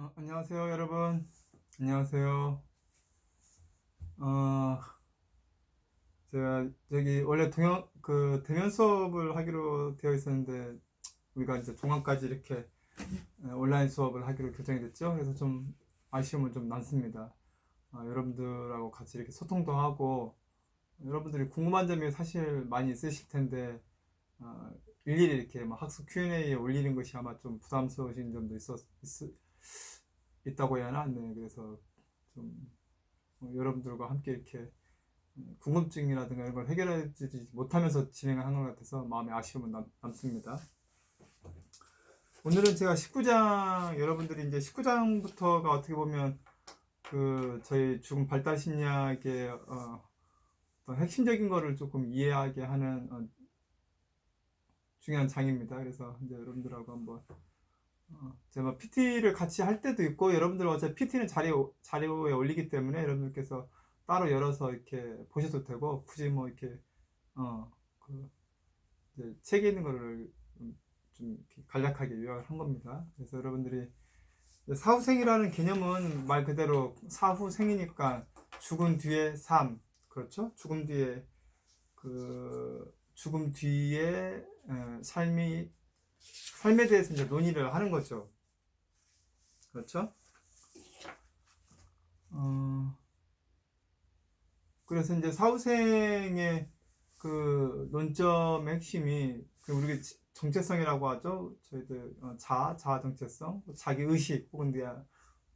어, 안녕하세요, 여러분. 안녕하세요. 어, 제가 저기 원래 동영 그 대면 수업을 하기로 되어 있었는데 우리가 이제 종합까지 이렇게 어, 온라인 수업을 하기로 결정이 됐죠. 그래서 좀 아쉬움은 좀 남습니다. 어, 여러분들하고 같이 이렇게 소통도 하고 여러분들이 궁금한 점이 사실 많이 있으실 텐데 어, 일일이 이렇게 막 학습 Q&A에 올리는 것이 아마 좀 부담스러우신 점도 있었 있, 있다고 해야 하나? 네, 그래서 좀 어, 여러분들과 함께 이렇게 음, 궁금증이라든가 이런 걸 해결하지 못하면서 진행을 한 것 같아서 마음에 아쉬움은 남, 남습니다. 오늘은 제가 19장 여러분들이 이제 19장부터가 어떻게 보면 그 저희 죽음 발달 심리학의 어, 핵심적인 거를 조금 이해하게 하는 어, 중요한 장입니다. 그래서 이제 여러분들하고 한번 어, 제가 PT를 같이 할 때도 있고 여러분들 어차피 PT는 자료 자료에 올리기 때문에 여러분들께서 따로 열어서 이렇게 보셔도 되고 굳이 뭐 이렇게 어그 책에 있는 거를 좀 간략하게 요약을 한 겁니다. 그래서 여러분들이 사후생이라는 개념은 말 그대로 사후생이니까 죽은 뒤에 삶 그렇죠? 죽음 뒤에 그 죽음 뒤에 에, 삶이 삶에 대해서 이제 논의를 하는 거죠. 그렇죠? 어, 그래서 이제 사후생의 그 논점의 핵심이 그 우리 정체성이라고 하죠. 저희들 어, 자, 자아 정체성, 자기 의식 혹은 내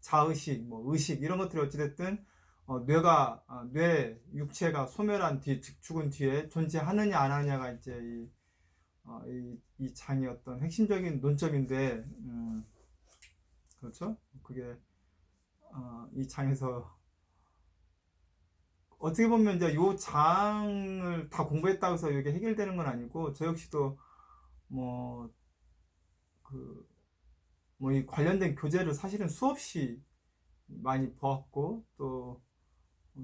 자의식, 뭐 의식 이런 것들이 어찌됐든 어, 뇌가 어, 뇌 육체가 소멸한 뒤 죽은 뒤에 존재하느냐 안 하느냐가 이제 이, 어, 이, 이 장의 어떤 핵심적인 논점인데 음, 그렇죠? 그게 어, 이 장에서 어떻게 보면 이제 요 장을 다 공부했다고 해서 이게 해결되는 건 아니고 저 역시도 뭐 그 뭐 이 관련된 교재를 사실은 수없이 많이 보았고 또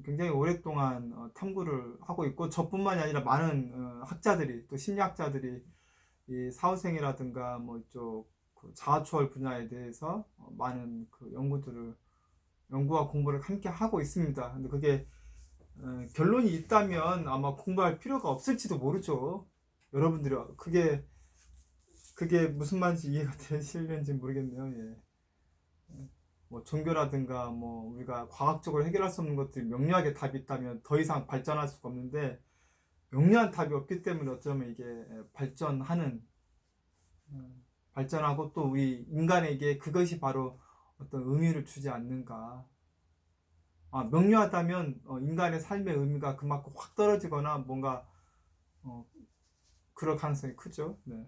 굉장히 오랫동안 어, 탐구를 하고 있고 저뿐만이 아니라 많은 어, 학자들이 또 심리학자들이 이 사후생이라든가 뭐 이쪽 그 자아초월 분야에 대해서 어, 많은 그 연구들을 연구와 공부를 함께 하고 있습니다. 근데 그게 어, 결론이 있다면 아마 공부할 필요가 없을지도 모르죠. 여러분들이 그게 그게 무슨 말인지 이해가 되실는지 모르겠네요. 예. 뭐 종교라든가 뭐 우리가 과학적으로 해결할 수 없는 것들이 명료하게 답이 있다면 더 이상 발전할 수가 없는데 명료한 답이 없기 때문에 어쩌면 이게 발전하는 음, 발전하고 또 우리 인간에게 그것이 바로 어떤 의미를 주지 않는가 아, 명료하다면 어, 인간의 삶의 의미가 그만큼 확 떨어지거나 뭔가 어, 그럴 가능성이 크죠. 네.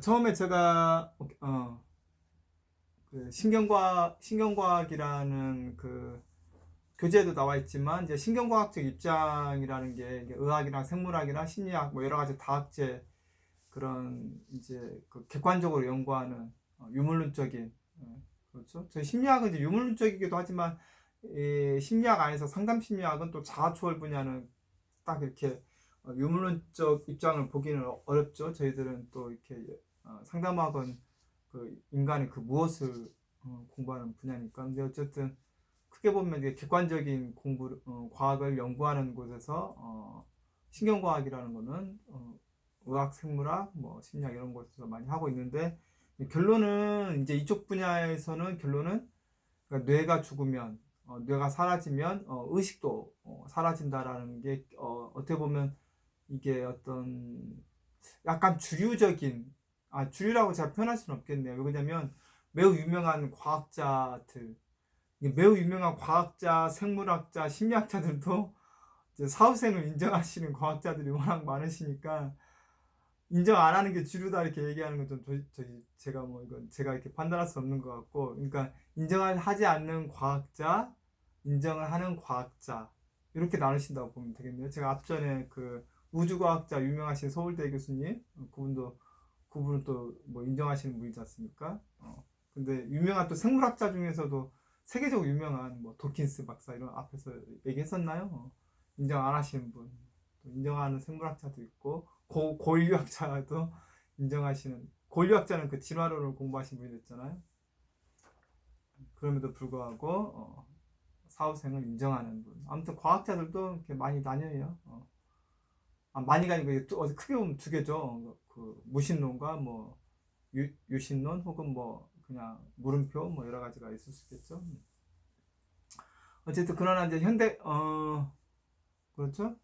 처음에 제가 어, 그 신경과학 신경과학이라는 그 교재에도 나와 있지만 이제 신경과학적 입장이라는 게 의학이나 생물학이나 심리학 뭐 여러 가지 다학제 그런 이제 그 객관적으로 연구하는 어, 유물론적인 어, 그렇죠. 저희 심리학은 이제 유물론적이기도 하지만 이 심리학 안에서 상담 심리학은 또 자아초월 분야는 딱 이렇게 어, 유물론적 입장을 보기는 어렵죠. 저희들은 또 이렇게 상담학은 그 인간의 그 무엇을 공부하는 분야니까. 근데 어쨌든 크게 보면 이게 객관적인 공부 어, 과학을 연구하는 곳에서 어, 신경과학이라는 거는 어, 의학, 생물학, 뭐 심리학 이런 곳에서 많이 하고 있는데 결론은 이제 이쪽 분야에서는 결론은 그러니까 뇌가 죽으면 어, 뇌가 사라지면 어, 의식도 어, 사라진다라는 게 어, 어떻게 보면 이게 어떤 약간 주류적인 아 주류라고 제가 표현할 수는 없겠네요. 왜냐면 매우 유명한 과학자들 매우 유명한 과학자, 생물학자, 심리학자들도 사후생을 인정하시는 과학자들이 워낙 많으시니까 인정 안 하는 게 주류다 이렇게 얘기하는 건좀 저희 제가 뭐 이건 제가 이렇게 판단할 수 없는 것 같고 그러니까 인정을 하지 않는 과학자, 인정을 하는 과학자 이렇게 나누신다고 보면 되겠네요. 제가 앞전에 그 우주과학자 유명하신 서울대 교수님 그분도 그분은 또뭐 인정하시는 분이지 않습니까? 어. 근데 유명한 또 생물학자 중에서도 세계적으로 유명한 뭐 도킨스 박사 이런 앞에서 얘기했었나요? 어. 인정 안 하시는 분, 인정하는 생물학자도 있고 고, 고인류학자도 인정하시는 고류학자는 그 진화론을 공부하신 분이 됐잖아요. 그럼에도 불구하고 어, 사후생을 인정하는 분. 아무튼 과학자들도 이렇게 많이 나뉘어요. 어. 아, 많이가 아니고 이게 두- 어, 크게 보면 두 개죠. 그 무신론과 뭐 유, 유신론 혹은 뭐 그냥 물음표 뭐 여러 가지가 있을 수 있겠죠. 어쨌든 그러나 이제 현대 어 그렇죠.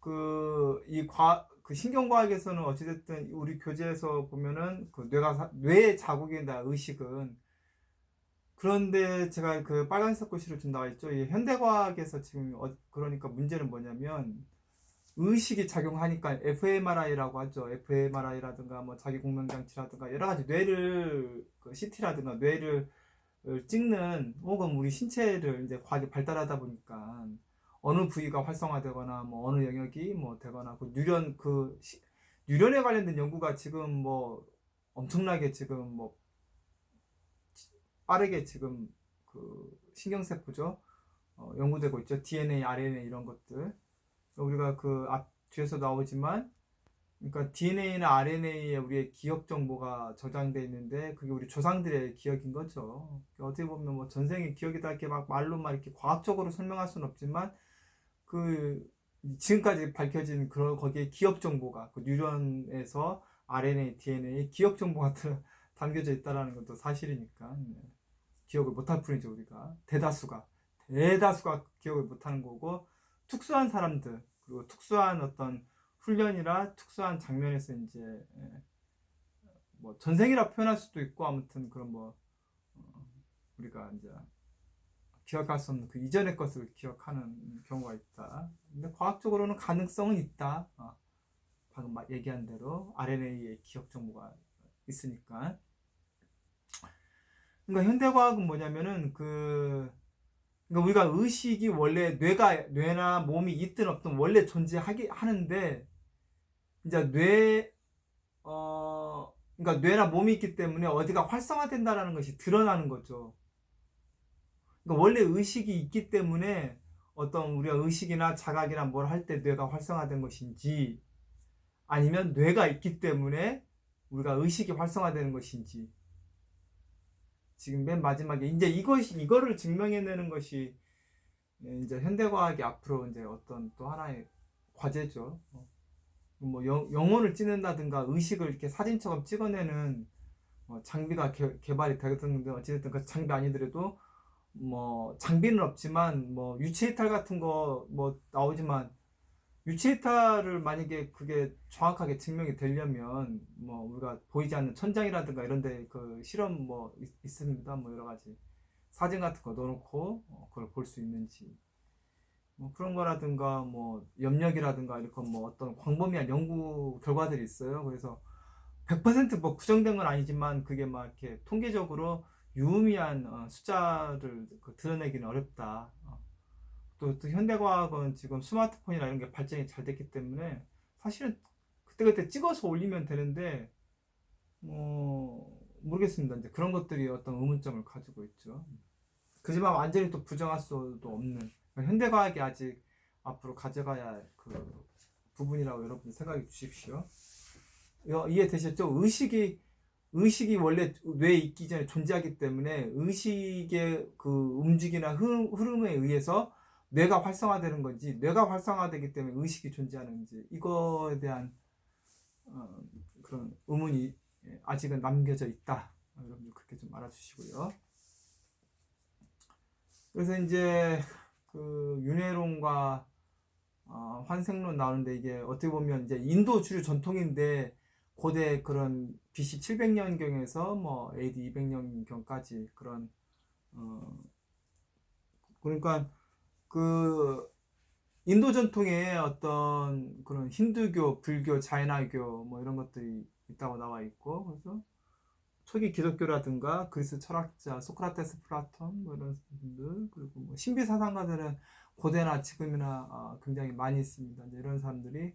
어그이과 그 신경과학에서는 어찌됐든 우리 교재에서 보면은 그 뇌가 사- 뇌의 자국이나 의식은 그런데 제가 그 빨간색 글씨로 좀 나와 있죠. 이 현대과학에서 지금 어, 그러니까 문제는 뭐냐면 의식이 작용하니까 fMRI라고 하죠. fMRI라든가 뭐 자기 공명 장치라든가 여러 가지 뇌를 그 CT라든가 뇌를 찍는 혹은 우리 신체를 이제 과학이 발달하다 보니까 어느 부위가 활성화되거나 뭐 어느 영역이 뭐 되거나 그 뉴런 그 시- 뉴런에 관련된 연구가 지금 뭐 엄청나게 지금 뭐 빠르게 지금 그 신경세포죠. 어, 연구되고 있죠. DNA, RNA 이런 것들 우리가 그 앞 뒤에서 나오지만 그러니까 DNA나 RNA에 우리의 기억 정보가 저장돼 있는데 그게 우리 조상들의 기억인 거죠. 어떻게 보면 뭐 전생의 기억이다 이렇게 막 말로 막 이렇게 과학적으로 설명할 수는 없지만 그 지금까지 밝혀진 그런 거기에 기억 정보가 그 뉴런에서 RNA, DNA 기억 정보가 들- 담겨져 있다라는 것도 사실이니까 네. 기억을 못할 뿐이죠 우리가 대다수가 대다수가 기억을 못하는 거고 특수한 사람들 그리고 특수한 어떤 훈련이라 특수한 장면에서 이제 예, 뭐 전생이라 표현할 수도 있고 아무튼 그런 뭐 어, 우리가 이제 기억할 수 없는 그 이전의 것을 기억하는 경우가 있다. 근데 과학적으로는 가능성은 있다. 어, 방금 막 얘기한 대로 RNA의 기억 정보가 있으니까. 그러니까 현대 과학은 뭐냐면은 그 그러니까 우리가 의식이 원래 뇌가 뇌나 몸이 있든 없든 원래 존재하기 하는데 이제 뇌 어, 그러니까 뇌나 몸이 있기 때문에 어디가 활성화된다라는 것이 드러나는 거죠. 그러니까 원래 의식이 있기 때문에 어떤 우리가 의식이나 자각이나 뭘 할 때 뇌가 활성화된 것인지 아니면 뇌가 있기 때문에 우리가 의식이 활성화되는 것인지 지금 맨 마지막에 이제 이것이 이거를 증명해내는 것이 이제 현대과학이 앞으로 이제 어떤 또 하나의 과제죠. 어. 뭐 영, 영혼을 찍는다든가 의식을 이렇게 사진처럼 찍어내는 뭐 장비가 개, 개발이 되겠는데 어찌됐든 그 장비 아니더라도 뭐 장비는 없지만 뭐 유체 이탈 같은 거 뭐 나오지만 이탈을 만약에 그게 정확하게 증명이 되려면 뭐 우리가 보이지 않는 천장이라든가 이런데 그 실험 뭐 있, 있습니다 뭐 여러 가지 사진 같은 거 넣어놓고 어, 그걸 볼 수 있는지 뭐 그런 거라든가 뭐 염력이라든가 이렇게 뭐 어떤 광범위한 연구 결과들이 있어요. 그래서 100%뭐 부정된 건 아니지만 그게 막 이렇게 통계적으로 유의미한 어, 숫자를 그 드러내기는 어렵다. 어. 또, 또 현대과학은 지금 스마트폰이나 이런 게 발전이 잘 됐기 때문에 사실은 그때그때 찍어서 올리면 되는데 뭐 모르겠습니다. 이제 그런 것들이 어떤 의문점을 가지고 있죠. 그지만 완전히 또 부정할 수도 없는 현대과학이 아직 앞으로 가져가야 할 그 부분이라고 여러분 생각해 주십시오. 어, 이해되셨죠? 의식이 의식이 원래 뇌에 있기 전에 존재하기 때문에 의식의 그 움직이나 흐름, 흐름에 의해서 뇌가 활성화되는 건지 뇌가 활성화되기 때문에 의식이 존재하는지 이거에 대한 어, 그런 의문이 아직은 남겨져 있다. 여러분들 그렇게 좀 알아주시고요. 그래서 이제 그 윤회론과 어, 환생론 나오는데 이게 어떻게 보면 이제 인도 주류 전통인데 고대 그런 BC 700년경에서 뭐 AD 200년경까지 그런 어 그러니까 그 인도 전통에 어떤 그런 힌두교, 불교, 자이나교 뭐 이런 것들이 있다고 나와 있고 그래서 초기 기독교라든가 그리스 철학자 소크라테스, 플라톤 뭐 이런 분들 그리고 뭐 신비 사상가들은 고대나 지금이나 어, 굉장히 많이 있습니다. 이제 이런 사람들이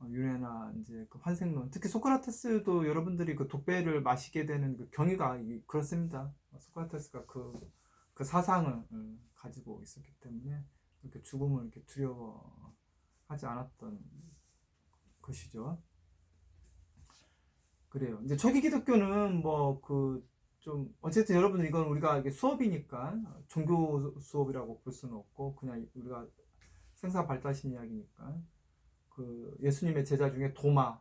어, 윤회나 이제 그 환생론, 특히 소크라테스도 여러분들이 그 독배를 마시게 되는 그 경위가 이- 그렇습니다. 소크라테스가 그, 그 사상을 음, 가지고 있었기 때문에 이렇게 죽음을 이렇게 두려워하지 않았던 것이죠. 그래요. 이제 초기 기독교는 뭐 그 좀 어쨌든 여러분들 이건 우리가 이게 수업이니까 종교 수업이라고 볼 수는 없고 그냥 우리가 생사 발달심 이야기니까 그 예수님의 제자 중에 도마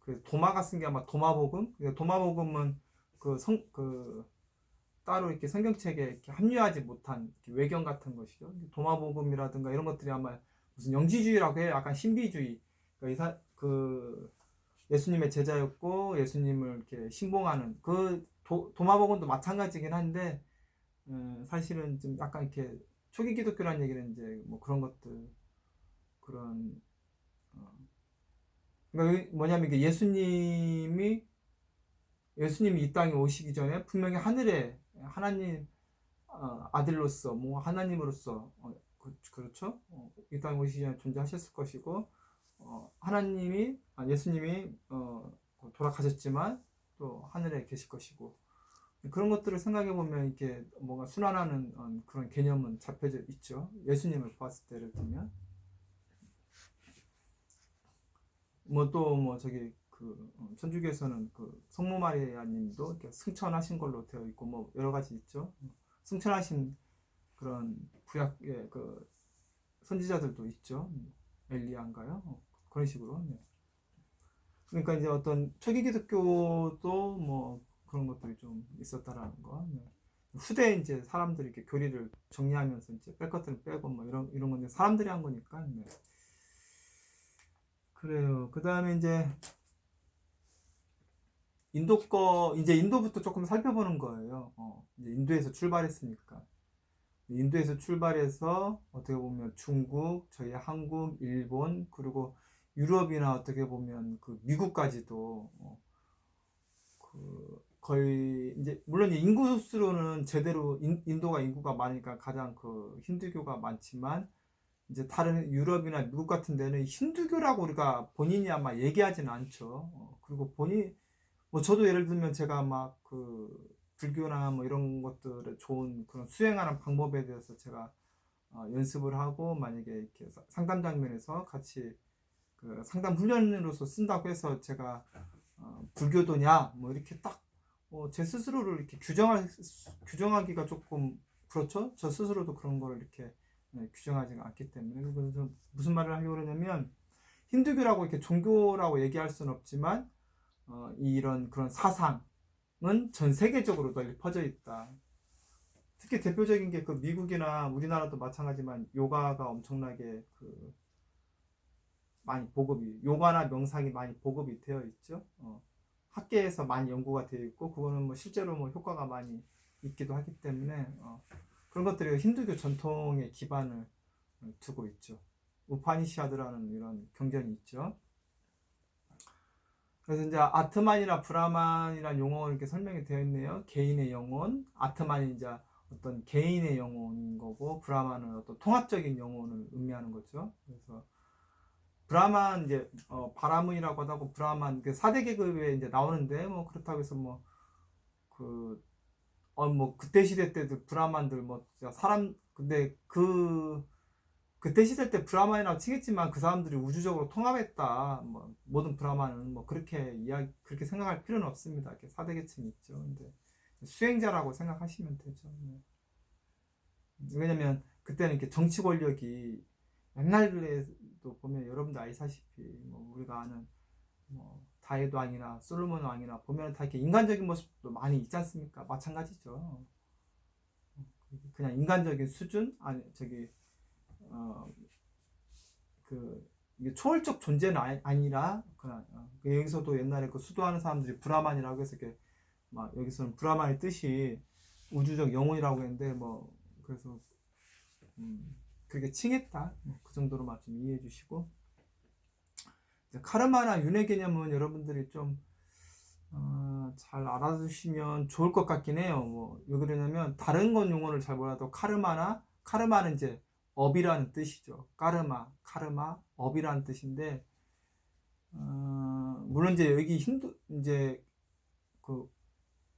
그 도마가 쓴 게 아마 도마복음 그러니까 도마복음은 그 성그 따로 이렇게 성경책에 이렇게 합류하지 못한 외경 같은 것이죠. 도마복음이라든가 이런 것들이 아마 무슨 영지주의라고 해요. 약간 신비주의. 그러니까 이사, 그 예수님의 제자였고 예수님을 이렇게 신봉하는 그 도, 도마복음도 마찬가지긴 한데 음, 사실은 좀 약간 이렇게 초기 기독교라는 얘기는 이제 뭐 그런 것들 그런 어, 그러니까 이- 뭐냐면 예수님이 예수님이 이 땅에 오시기 전에 분명히 하늘에 하나님 어, 아들로서 뭐 하나님으로서 어, 그, 그렇죠 어, 이 땅에 오시기 전에 존재하셨을 것이고 어, 하나님이 아, 예수님이 어, 돌아가셨지만 또 하늘에 계실 것이고 그런 것들을 생각해 보면 이렇게 뭔가 순환하는 어, 그런 개념은 잡혀져 있죠. 예수님을 봤을 때 예를 들면 뭐 또뭐 저기 그 어, 천주교에서는 그 성모 마리아님도 승천하신 걸로 되어 있고 뭐 여러 가지 있죠. 승천하신 그런 구약의 그 선지자들도 있죠. 엘리야인가요? 어, 그런 식으로. 네. 그러니까 이제 어떤 초기 기독교도 뭐 그런 것들이 좀 있었다라는 거. 네. 후대 이제 사람들이 이렇게 교리를 정리하면서 이제 뺄 것들은 빼고 뭐 이런 이런 건데 사람들이 한 거니까. 네. 그래요. 그 다음에 이제 인도 거 이제 인도부터 조금 살펴보는 거예요. 어, 이제 인도에서 출발했으니까. 인도에서 출발해서 어떻게 보면 중국, 저희 한국, 일본 그리고 유럽이나 어떻게 보면 그 미국까지도 어, 그 거의 이제 물론 인구 수로는 제대로 인, 인도가 인구가 많으니까 가장 그 힌두교가 많지만 이제 다른 유럽이나 미국 같은 데는 힌두교라고 우리가 본인이 아마 얘기하지는 않죠. 어, 그리고 본인 뭐 저도 예를 들면 제가 막 그 불교나 뭐 이런 것들을 좋은 그런 수행하는 방법에 대해서 제가 어, 연습을 하고 만약에 이렇게 사- 상담 장면에서 같이 그 상담 훈련으로서 쓴다고 해서 제가 어, 불교도냐 뭐 이렇게 딱제 스스로를 이렇게 규정할 규정하기가 조금 그렇죠. 저 스스로도 그런 거를 이렇게 네, 규정하지가 않기 때문에 그래서 무슨 말을 하려고 그러냐면 힌두교라고 이렇게 종교라고 얘기할 수는 없지만 어, 이런 그런 사상은 전 세계적으로 널리 퍼져 있다. 특히 대표적인 게 그 미국이나 우리나라도 마찬가지지만 요가가 엄청나게 그 많이 보급이 요가나 명상이 많이 보급이 되어 있죠. 어, 학계에서 많이 연구가 되어 있고 그거는 뭐 실제로 뭐 효과가 많이 있기도 하기 때문에 어, 그런 것들이 힌두교 전통의 기반을 두고 있죠. 우파니시아드라는 이런 경전이 있죠. 그래서 이제 아트만이나 브라만이라는 용어가 이렇게 설명이 되어 있네요. 개인의 영혼, 아트만이 이제 어떤 개인의 영혼인 거고, 브라만은 어떤 통합적인 영혼을 의미하는 거죠. 그래서 브라만 이제 어, 바라문이라고 하고 브라만 그 4대 계급에 이제 나오는데 뭐 그렇다고 해서 뭐그 어 뭐 그때 시대 때도 브라만들 뭐 사람 근데 그 그때 시대 때 브라만이라고 치겠지만 그 사람들이 우주적으로 통합했다. 뭐 모든 브라만은 뭐 그렇게 이야기 그렇게 생각할 필요는 없습니다. 이렇게 4대 계층이 있죠. 근데 수행자라고 생각하시면 되죠. 네. 왜냐면 그때는 이렇게 정치 권력이 옛날에도 보면 여러분들 아시다시피 뭐 우리가 아는 뭐 다윗 왕이나 솔로몬 왕이나 보면 다 이렇게 인간적인 모습도 많이 있지 않습니까? 마찬가지죠. 그냥 인간적인 수준 아니 저기 어그 이게 초월적 존재는 아니, 아니라 그냥 어, 그 여기서도 옛날에 그 수도하는 사람들이 브라만이라고 해서 이렇게 막 여기서는 브라만의 뜻이 우주적 영혼이라고 했는데 뭐 그래서 음 그게 칭했다 뭐그 정도로만 좀 이해해 주시고 카르마나 윤회 개념은 여러분들이 좀 어, 잘 알아두시면 좋을 것 같긴 해요. 뭐, 왜 그러냐면, 다른 건 용어를 잘 몰라도 카르마나, 카르마는 이제 업이라는 뜻이죠. 까르마, 카르마, 업이라는 뜻인데, 어, 물론 이제 여기 힌두, 이제 그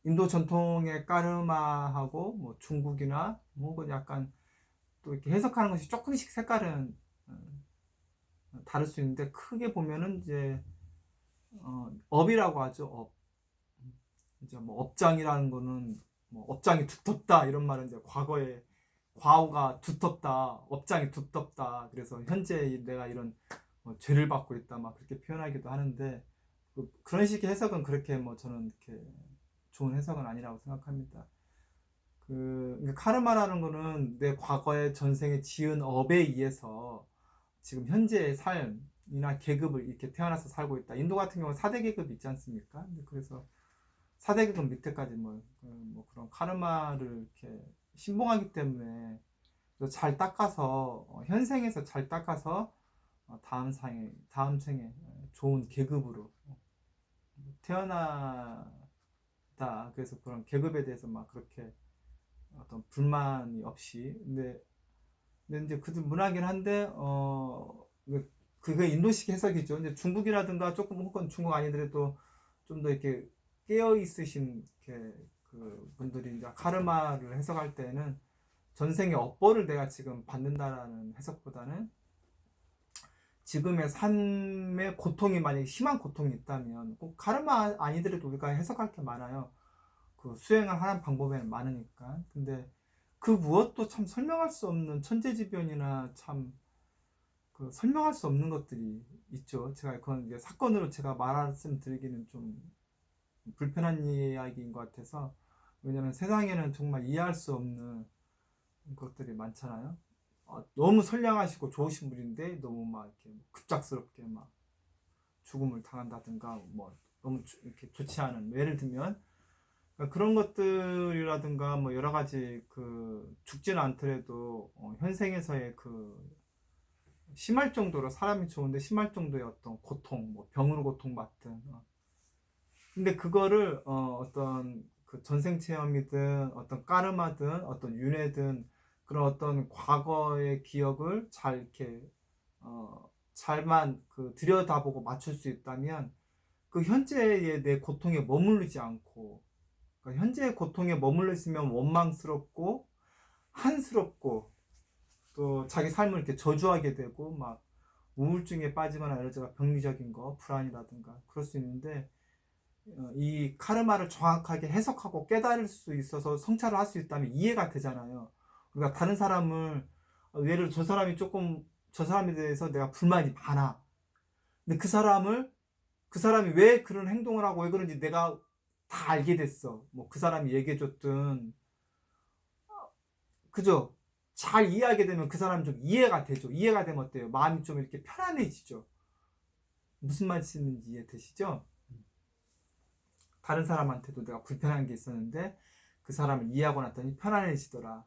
인도 전통의 까르마하고 뭐 중국이나 뭐그 약간 또 이렇게 해석하는 것이 조금씩 색깔은 어, 다를 수 있는데 크게 보면은 이제 어, 업이라고 하죠. 업. 이제 뭐 업장이라는 거는 뭐 업장이 두텁다 이런 말은 이제 과거에 과오가 두텁다, 업장이 두텁다. 그래서 현재 내가 이런 뭐 죄를 받고 있다 막 그렇게 표현하기도 하는데 그, 그런 식의 해석은 그렇게 뭐 저는 이렇게 좋은 해석은 아니라고 생각합니다. 그 그러니까 카르마라는 거는 내 과거의 전생에 지은 업에 의해서 지금 현재의 삶이나 계급을 이렇게 태어나서 살고 있다. 인도 같은 경우는 4대 계급이 있지 않습니까? 그래서 4대 계급 밑에까지 뭐, 그, 뭐 그런 카르마를 이렇게 신봉하기 때문에 잘 닦아서 어, 현생에서 잘 닦아서 어, 다음 상에 다음 생에 좋은 계급으로 태어나다 그래서 그런 계급에 대해서 막 그렇게 어떤 불만이 없이 근데 근데 이제 그도 문화긴 한데 어 그- 그게 인도식 해석이죠. 이제 중국이라든가 조금 혹은 중국 아니더라도 좀 더 이렇게 깨어 있으신 이렇게 그 분들이 이제 카르마를 해석할 때는 전생의 업보를 내가 지금 받는다라는 해석보다는 지금의 삶의 고통이 만약에 심한 고통이 있다면 꼭 카르마 아니더라도 우리가 해석할 게 많아요. 그 수행을 하는 방법에는 많으니까. 근데 그 무엇도 참 설명할 수 없는 천재지변이나 참 그 설명할 수 없는 것들이 있죠. 제가 그건 이제 사건으로 제가 말씀드리기는 좀 불편한 이야기인 것 같아서 왜냐면 세상에는 정말 이해할 수 없는 것들이 많잖아요. 어, 너무 선량하시고 좋으신 분인데 너무 막 이렇게 급작스럽게 막 죽음을 당한다든가 뭐 너무 주- 이렇게 좋지 않은 뭐 예를 들면 그러니까 그런 것들이라든가 뭐 여러 가지 그 죽지는 않더라도 어, 현생에서의 그 심할 정도로 사람이 좋은데 심할 정도의 어떤 고통 뭐 병으로 고통받든 어. 근데 그거를 어, 어떤 그 전생 체험이든 어떤 까르마든 어떤 윤회든 그런 어떤 과거의 기억을 잘 이렇게 어, 잘만 그 들여다보고 맞출 수 있다면 그 현재의 내 고통에 머무르지 않고 그러니까 현재의 고통에 머물러 있으면 원망스럽고 한스럽고 또 자기 삶을 이렇게 저주하게 되고 막 우울증에 빠지거나 이런 제가 병리적인 거 불안이라든가 그럴 수 있는데 어, 이 카르마를 정확하게 해석하고 깨달을 수 있어서 성찰을 할 수 있다면 이해가 되잖아요. 그러니까 다른 사람을 어, 예를 들어 저 사람이 조금 저 사람에 대해서 내가 불만이 많아. 근데 그 사람을 그 사람이 왜 그런 행동을 하고 왜 그런지 내가 다 알게 됐어. 뭐 그 사람이 얘기해 줬든 그죠? 잘 이해하게 되면 그 사람 좀 이해가 되죠. 이해가 되면 어때요? 마음이 좀 이렇게 편안해지죠. 무슨 말씀인지 이해되시죠? 다른 사람한테도 내가 불편한 게 있었는데 그 사람을 이해하고 났더니 편안해지더라.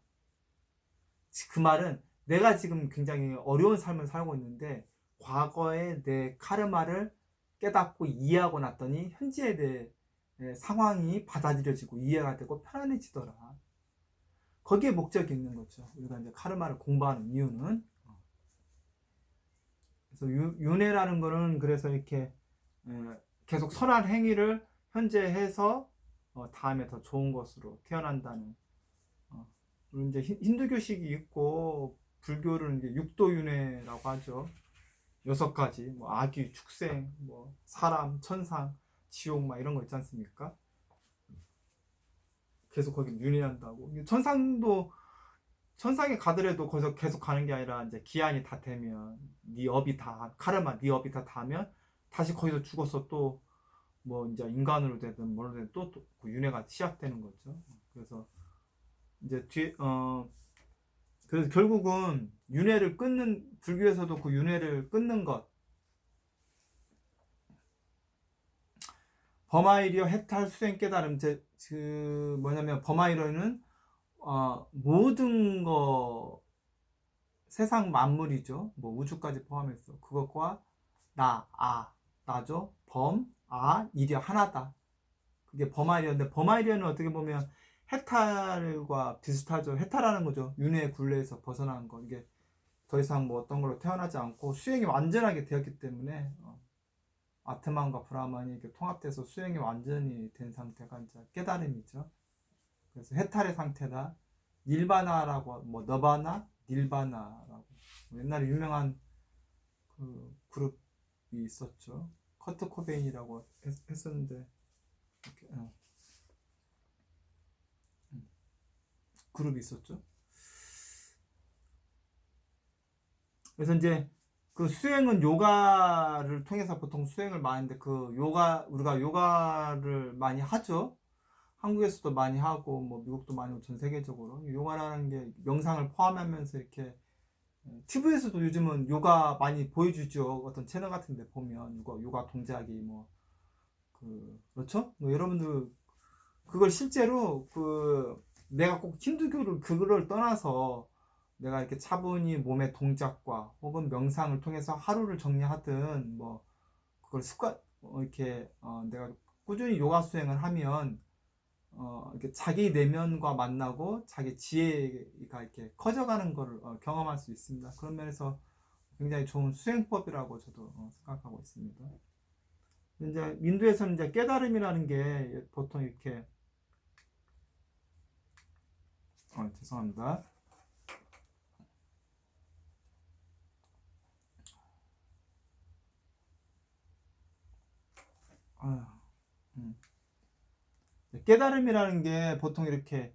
그 말은 내가 지금 굉장히 어려운 삶을 살고 있는데 과거의 내 카르마를 깨닫고 이해하고 났더니 내내 상황이 받아들여지고 이해가 되고 편안해지더라. 거기에 목적이 있는 거죠. 우리가 이제 카르마를 공부하는 이유는 그래서 유- 윤회라는 거는 그래서 이렇게 에, 계속 선한 행위를 현재 해서 어, 다음에 더 좋은 것으로 태어난다는 어, 이제 힌- 힌두교식이 있고 불교를 이제 육도윤회라고 하죠. 여섯 가지 뭐 아귀, 축생, 뭐 사람, 천상, 지옥 막 이런 거 있지 않습니까? 계속 거기 윤회한다고. 천상도 천상에 가더라도 거기서 계속 가는 게 아니라 이제 기한이 다 되면 네 업이 다 카르마 네 업이 다 닿으면 다시 거기서 죽어서 또 뭐 이제 인간으로 되든 뭐로 되든 또그 윤회가 시작되는 거죠. 그래서 이제 뒤 어 그래서 결국은 윤회를 끊는 불교에서도 그 윤회를 끊는 것 범아이리어 해탈 수행 깨달음 제, 그 뭐냐면 범아이리어는 어, 모든 거 세상 만물이죠. 뭐 우주까지 포함해서 그것과 나, 아, 나죠. 범, 아, 이려 하나다. 그게 범아이리어인데 범아이리어는 어떻게 보면 해탈과 비슷하죠. 해탈하는 거죠. 윤회의 굴레에서 벗어나는 거. 이게 더 이상 뭐 어떤 걸로 태어나지 않고 수행이 완전하게 되었기 때문에 어, 아트만과 브라만이 이렇게 통합돼서 수행이 완전히 된 상태가 이제 깨달음이죠. 그래서 해탈의 상태다. 닐바나라고 뭐 너바나, 닐바나라고 옛날에 유명한 그 그룹이 있었죠. 커트 코베인이라고 했, 었는데 어. 음. 그룹이 있었죠. 그래서 이제 그 수행은 요가를 통해서 보통 수행을 많이 하는데 그 요가 우리가 요가를 많이 하죠. 한국에서도 많이 하고 뭐 미국도 많이 하고 전 세계적으로 요가라는 게 명상을 포함하면서 이렇게 TV에서도 요즘은 요가 많이 보여주죠. 어떤 채널 같은 데 보면 요가, 요가 동작이 뭐, 그, 그렇죠? 뭐 여러분들, 그걸 실제로 그, 내가 꼭 힌두교를, 그거를 떠나서 내가 이렇게 차분히 몸의 동작과 혹은 명상을 통해서 하루를 정리하든 뭐, 그걸 습관, 어, 이렇게, 어, 내가 꾸준히 요가 수행을 하면 어, 이렇게 자기 내면과 만나고 자기 지혜가 이렇게 커져가는 것을 어, 경험할 수 있습니다. 그런 면에서 굉장히 좋은 수행법이라고 저도 어, 생각하고 있습니다. 이제 인도에서는 이제 깨달음이라는 게 보통 이렇게 어, 죄송합니다. 아, 음. 깨달음이라는 게 보통 이렇게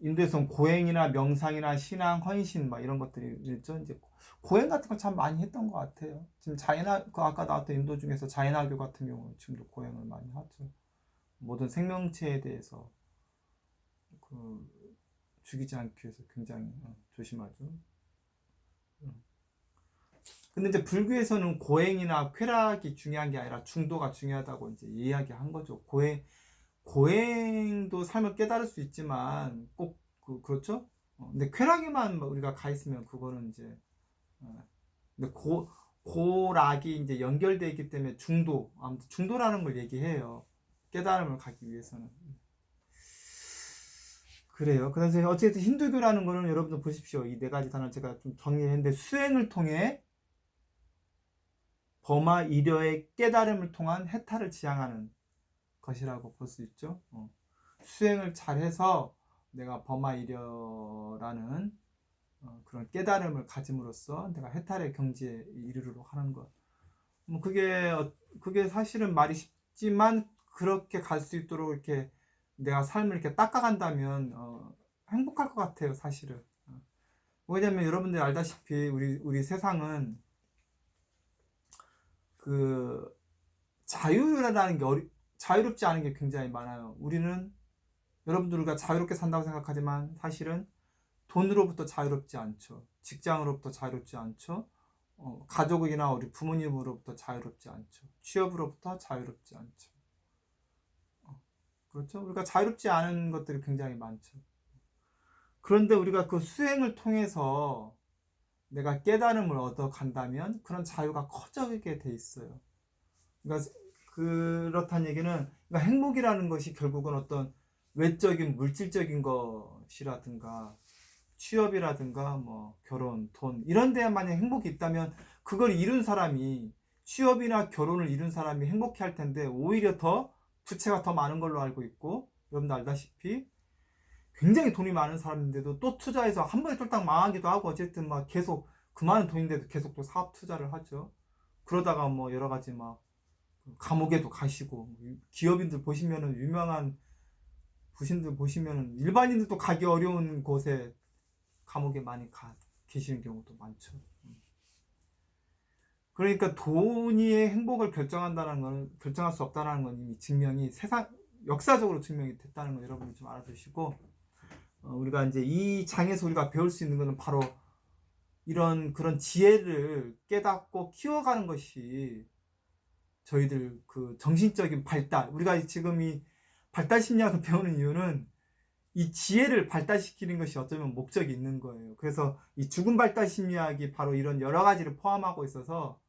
인도에서는 고행이나 명상이나 신앙, 헌신 막 이런 것들이 있죠. 이제 고행 같은 거참 많이 했던 것 같아요. 지금 자이나 그 아까 나왔던 인도 중에서 자이나교 같은 경우는 지금도 고행을 많이 하죠. 모든 생명체에 대해서 그 죽이지 않기 위해서 굉장히 어, 조심하죠. 음. 근데 이제 불교에서는 고행이나 쾌락이 중요한 게 아니라 중도가 중요하다고 이제 이야기한 거죠. 고행 고행도 삶을 깨달을 수 있지만 꼭 그, 그렇죠? 어, 근데 쾌락에만 뭐 우리가 가 있으면 그거는 이제 어, 근데 고 고락이 이제 연결되어 있기 때문에 중도 아무튼 중도라는 걸 얘기해요. 깨달음을 가기 위해서는 그래요. 그래서 어쨌든 힌두교라는 거는 여러분들 보십시오. 이 네 가지 단어 제가 좀 정리했는데 수행을 통해 범아 이려의 깨달음을 통한 해탈을 지향하는 것이라고 볼 수 있죠. 어. 수행을 잘해서 내가 범하이려라는 어, 그런 깨달음을 가짐으로써 내가 해탈의 경지에 이르도록 하는 것. 뭐 그게 어, 그게 사실은 말이 쉽지만 그렇게 갈 수 있도록 이렇게 내가 삶을 이렇게 닦아간다면 어, 행복할 것 같아요, 사실은. 어. 왜냐면 여러분들 알다시피 우리 우리 세상은 그 자유라는 게 어리, 자유롭지 않은 게 굉장히 많아요. 우리는 여러분들 우리가 자유롭게 산다고 생각하지만 사실은 돈으로부터 자유롭지 않죠. 직장으로부터 자유롭지 않죠. 어, 가족이나 우리 부모님으로부터 자유롭지 않죠. 취업으로부터 자유롭지 않죠. 어, 그렇죠? 우리가 자유롭지 않은 것들이 굉장히 많죠. 그런데 우리가 그 수행을 통해서 내가 깨달음을 얻어 간다면 그런 자유가 커져게 돼 있어요. 그러니까 그렇다는 얘기는 그러니까 행복이라는 것이 결국은 어떤 외적인 물질적인 것이라든가 취업이라든가 뭐 결혼, 돈 이런 데에만 행복이 있다면 그걸 이룬 사람이 취업이나 결혼을 이룬 사람이 행복해 할 텐데 오히려 더 부채가 더 많은 걸로 알고 있고 여러분도 알다시피 굉장히 돈이 많은 사람인데도 또 투자해서 한 번에 쫄딱 망하기도 하고 어쨌든 막 계속 그 많은 돈인데도 계속 또 사업 투자를 하죠. 그러다가 뭐 여러 가지 막 감옥에도 가시고 기업인들 보시면은 유명한 부신들 보시면은 일반인들도 가기 어려운 곳에 감옥에 많이 가 계시는 경우도 많죠. 그러니까 돈이 행복을 결정한다는 건 결정할 수 없다는 건 이미 증명이 세상 역사적으로 증명이 됐다는 걸 여러분이 좀 알아두시고 어, 우리가 이제 이 장에서 우리가 배울 수 있는 것은 바로 이런 그런 지혜를 깨닫고 키워가는 것이 저희들 그 정신적인 발달, 우리가 지금 이 발달 심리학을 배우는 이유는 이 지혜를 발달시키는 것이 어쩌면 목적이 있는 거예요. 그래서 이 죽음 발달 심리학이 바로 이런 여러 가지를 포함하고 있어서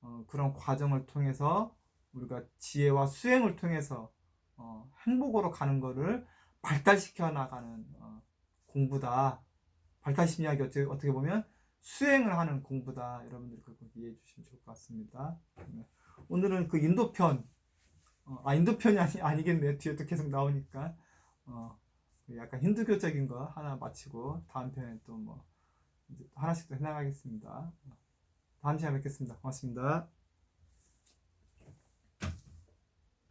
어, 그런 과정을 통해서 우리가 지혜와 수행을 통해서 어, 행복으로 가는 것을 발달시켜 나가는 어, 공부다. 발달 심리학이 어떻게, 어떻게 보면 수행을 하는 공부다. 여러분들 그거 이해해 주시면 좋을 것 같습니다. 네. 오늘은 그 인도편, 어, 아, 인도편이 아니, 아니겠네. 뒤에 또 계속 나오니까. 어, 그 약간 힌두교적인 거 하나 마치고, 다음 편에 또 뭐, 하나씩 더 해나가겠습니다. 다음 시간에 뵙겠습니다. 고맙습니다.